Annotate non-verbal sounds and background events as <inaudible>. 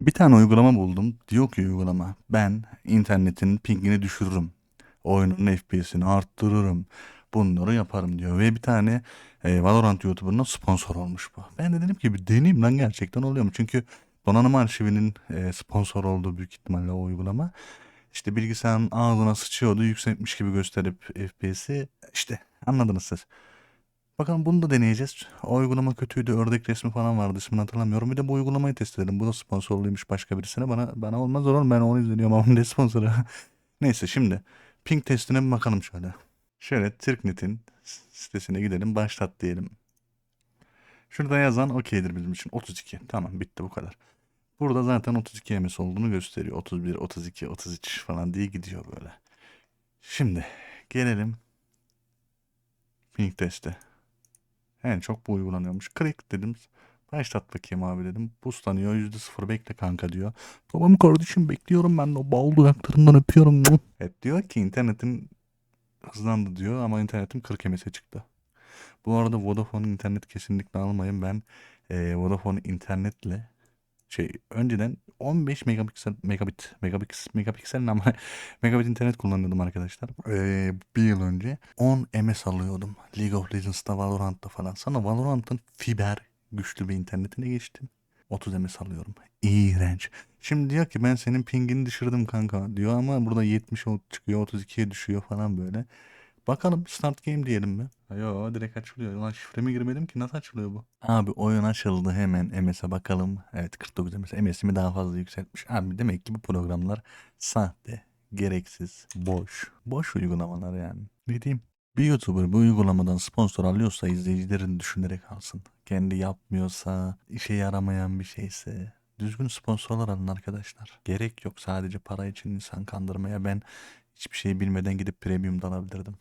Bir tane uygulama buldum. Diyor ki uygulama ben internetin pingini düşürürüm. Oyunun FPS'ini arttırırım. Bunları yaparım diyor. Ve bir tane e, Valorant YouTuber'ına sponsor olmuş bu. Ben de dedim ki bir deneyeyim lan gerçekten oluyor mu? Çünkü donanım arşivinin e, sponsor olduğu büyük ihtimalle o uygulama. İşte bilgisayarın ağzına sıçıyordu yükseltmiş gibi gösterip FPS'i işte anladınız siz. Bakalım bunu da deneyeceğiz. O uygulama kötüydü. Ördek resmi falan vardı. ismini hatırlamıyorum. Bir de bu uygulamayı test edelim. Bu da sponsorluymuş başka birisine. Bana bana olmaz olur. Ben onu izliyorum ama <laughs> ne sponsoru. Neyse şimdi ping testine bir bakalım şöyle. Şöyle Tirknet'in sitesine gidelim. Başlat diyelim. Şurada yazan okeydir bizim için. 32. Tamam bitti bu kadar. Burada zaten 32 MS olduğunu gösteriyor. 31, 32, 33 falan diye gidiyor böyle. Şimdi gelelim ping teste. En çok bu uygulanıyormuş. Click dedim. Başlat bakayım abi dedim. Boostlanıyor. %0 bekle kanka diyor. Tamam kardeşim bekliyorum ben de o bal dudaklarından öpüyorum. <laughs> Evet diyor ki internetin hızlandı diyor ama internetim 40 MS'e çıktı. Bu arada Vodafone internet kesinlikle almayın. Ben eee Vodafone internetle şey önceden 15 megapiksel megabit megapiksel megapiksel ama <laughs> megabit internet kullanıyordum arkadaşlar. Ee, bir yıl önce 10 ms alıyordum. League of Legends'ta, Valorant'ta falan. Sonra Valorant'ın fiber güçlü bir internetine geçtim. 30 ms alıyorum. İğrenç. Şimdi diyor ki ben senin pingini düşürdüm kanka diyor ama burada 70 ol- çıkıyor 32'ye düşüyor falan böyle. Bakalım start game diyelim mi? Yo direkt açılıyor. Ulan şifremi girmedim ki nasıl açılıyor bu? Abi oyun açıldı hemen MS'e bakalım. Evet 49 MS. MS'imi daha fazla yükseltmiş. Abi demek ki bu programlar sahte, gereksiz, boş. Boş uygulamalar yani. Ne diyeyim? Bir YouTuber bu uygulamadan sponsor alıyorsa izleyicilerin düşünerek alsın. Kendi yapmıyorsa, işe yaramayan bir şeyse düzgün sponsorlar alın arkadaşlar. Gerek yok sadece para için insan kandırmaya. Ben hiçbir şey bilmeden gidip premium'dan alabilirdim.